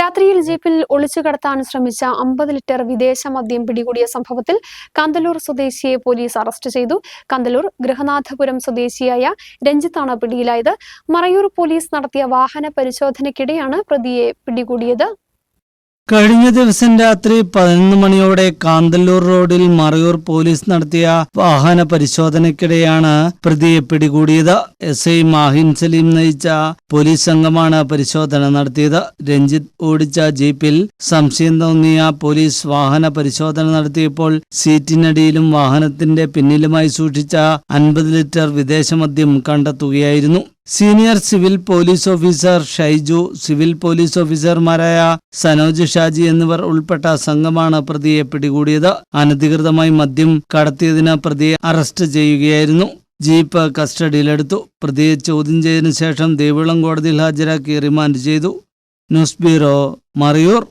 രാത്രിയിൽ ജീപ്പിൽ ഒളിച്ചു കടത്താൻ ശ്രമിച്ച അമ്പത് ലിറ്റർ വിദേശ മദ്യം പിടികൂടിയ സംഭവത്തിൽ കന്തലൂർ സ്വദേശിയെ പോലീസ് അറസ്റ്റ് ചെയ്തു. കന്തലൂർ ഗൃഹനാഥപുരം സ്വദേശിയായ രഞ്ജിത്താണ് പിടിയിലായത്. മറയൂർ പോലീസ് നടത്തിയ വാഹന പരിശോധനയ്ക്കിടെയാണ് പ്രതിയെ പിടികൂടിയത്. കഴിഞ്ഞ ദിവസം രാത്രി പതിനൊന്ന് മണിയോടെ കാന്തല്ലൂർ റോഡിൽ മറയൂർ പോലീസ് നടത്തിയ വാഹന പരിശോധനയ്ക്കിടെയാണ് പ്രതിയെ പിടികൂടിയത്. എസ് ഐ മാഹിൻ സലീം നയിച്ച പോലീസ് സംഘമാണ് പരിശോധന നടത്തിയത്. രഞ്ജിത്ത് ഓടിച്ച ജീപ്പിൽ സംശയം തോന്നിയ പോലീസ് വാഹന പരിശോധന നടത്തിയപ്പോൾ സീറ്റിനടിയിലും വാഹനത്തിന്റെ പിന്നിലുമായി സൂക്ഷിച്ച അൻപത് ലിറ്റർ വിദേശമദ്യം കണ്ടെത്തുകയായിരുന്നു. Senior civil police officer Shaiju civil police ഓഫീസർമാരായ സനോജ് ഷാജി എന്നിവർ ഉൾപ്പെട്ട സംഘമാണ് പ്രതിയെ പിടികൂടിയത്. അനധികൃതമായി മദ്യം കടത്തിയതിന് പ്രതിയെ അറസ്റ്റ് ചെയ്യുകയായിരുന്നു. ജീപ്പ് കസ്റ്റഡിയിലെടുത്തു. പ്രതിയെ ചോദ്യം ചെയ്തതിനു ശേഷം ദേവികുളം കോടതിയിൽ ഹാജരാക്കി റിമാൻഡ് ചെയ്തു. News bureau Marayoor.